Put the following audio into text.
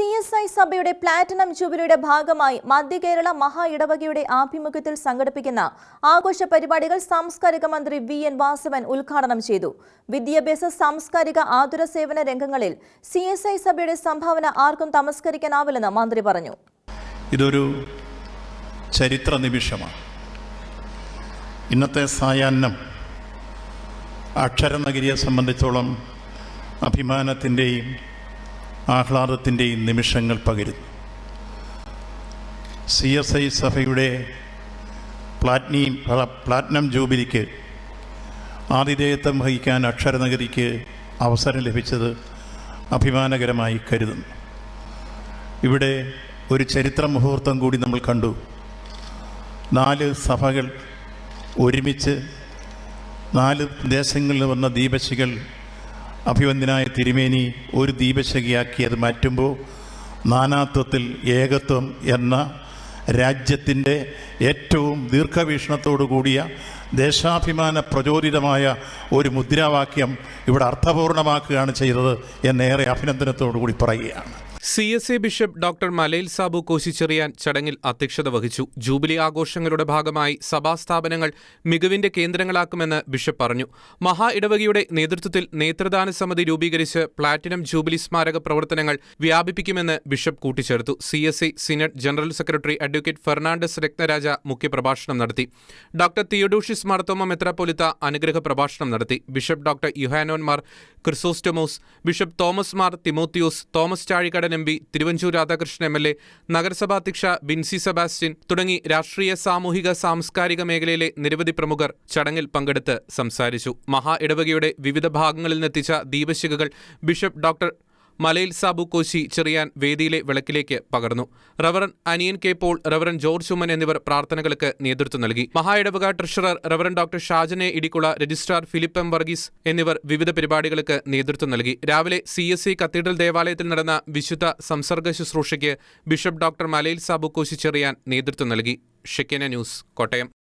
C S I സഭയുടെ platinum ജൂബിലിയുടെ ഭാഗമായി മധ്യ കേരള മഹാ ഇടവകയുടെ ആഭിമുഖ്യത്തിൽ സംഘടിപ്പിക്കുന്ന ആഘോഷ പരിപാടികൾ സാംസ്കാരിക മന്ത്രി വി എൻ വാസവൻ ഉദ്ഘാടനം ചെയ്തു. വിദ്യാഭ്യാസ സാംസ്കാരിക ആതുര സേവന രംഗങ്ങളിൽ സി എസ് ഐ സഭയുടെ സംഭാവന ആർക്കും തമസ്കരിക്കാനാവില്ലെന്ന് മന്ത്രി പറഞ്ഞു. ഇതൊരു ചരിത്ര നിമിഷമാണ്. ഇന്നത്തെ സായാഹ്നം അക്ഷരനഗരിയെ സംബന്ധിച്ചോളം അഭിമാനത്തിന്റെയും ആഹ്ലാദത്തിന്റെയും നിമിഷങ്ങൾ പകരുന്നു. സി എസ് ഐ സഭയുടെ പ്ലാറ്റ്നി പ്ലാറ്റിനം ജൂബിലിക്ക് ആതിഥേയത്വം വഹിക്കാൻ അക്ഷരനഗരിക്ക് അവസരം ലഭിച്ചത് അഭിമാനകരമായി കരുതുന്നു. ഇവിടെ ഒരു ചരിത്ര മുഹൂർത്തം കൂടി നമ്മൾ കണ്ടു. നാല് സഭകൾ ഒരുമിച്ച് നാല് ദേശങ്ങളിൽ വന്ന ദീപശികൾ അഭിവന്ദ്യനായ തിരുമേനി ഒരു ദീപശകിയാക്കി അത് മാറ്റുമ്പോൾ നാനാത്വത്തിൽ ഏകത്വം എന്ന രാജ്യത്തിന്റെ ഏറ്റവും ദീർഘവീക്ഷണത്തോടു കൂടിയ ദേശാഭിമാന പ്രചോദിതമായ ഒരു മുദ്രാവാക്യം ഇവിടെ അർത്ഥപൂർണമാക്കുകയാണ് ചെയ്തത് എന്നേറെ അഭിനന്ദനത്തോടു കൂടി പറയുകയാണ്. C S A bishop doctor Malayil Sabu Koshy Cherian ചടങ്ങിൽ അധ്യക്ഷത വഹിച്ചു. ജൂബിലി ആഘോഷങ്ങളുടെ ഭാഗമായി സഭാസ്ഥാപനങ്ങൾ മികവിന്റെ കേന്ദ്രങ്ങളാക്കുമെന്ന് ബിഷപ്പ് പറഞ്ഞു. മഹാ ഇടവകയുടെ നേതൃത്വത്തിൽ നേത്രദാന സമിതി രൂപീകരിച്ച് പ്ലാറ്റിനം ജൂബിലി സ്മാരക പ്രവർത്തനങ്ങൾ വ്യാപിപ്പിക്കുമെന്ന് ബിഷപ്പ് കൂട്ടിച്ചേർത്തു. C S I synod general secretary advocate Fernandes Ratnaraj മുഖ്യപ്രഭാഷണം നടത്തി. ഡോക്ടർ തിയോഡോഷിസ് മാർത്തോമ മെത്രാപ്പൊലിത്ത അനുഗ്രഹ പ്രഭാഷണം നടത്തി. Bishop doctor Yuhanon Mar Chrysostomos bishop Thomas Mar Timotheos Thomas Chazhikadan M P Thiruvanchoor Radhakrishnan M L A നഗരസഭാ അധ്യക്ഷ ബിൻസി സെബാസ്റ്റ്യൻ തുടങ്ങി രാഷ്ട്രീയ സാമൂഹിക സാംസ്കാരിക മേഖലയിലെ നിരവധി പ്രമുഖർ ചടങ്ങിൽ പങ്കെടുത്ത് സംസാരിച്ചു. മഹാ ഇടവകയുടെ വിവിധ ഭാഗങ്ങളിൽ നിന്നെത്തിച്ച ദീപശിഖകൾ ബിഷപ്പ് ഡോക്ടർ മലയിൽ സാബു കോശി ചെറിയാൻ വേദിയിലെ വിളക്കിലേക്ക് പകർന്നു. Reverend Aniyan K Paul reverend George Oommen എന്നിവർ പ്രാർത്ഥനകൾക്ക് നേതൃത്വം നൽകി. മഹായിടവക ട്രഷറർ റവറൻ ഡോക്ടർ ഷാജനെ Idicula registrar Philip M Varghese എന്നിവർ വിവിധ പരിപാടികൾക്ക് നേതൃത്വം നൽകി. രാവിലെ സി എസ് സി കത്തീഡ്രൽ ദേവാലയത്തിൽ നടന്ന വിശുദ്ധ സംസർഗ ശുശ്രൂഷയ്ക്ക് ബിഷപ്പ് ഡോക്ടർ മലയിൽ സാബു കോശി ചെറിയാൻ നേതൃത്വം നൽകി. ഷെക്കന ന്യൂസ് കോട്ടയം.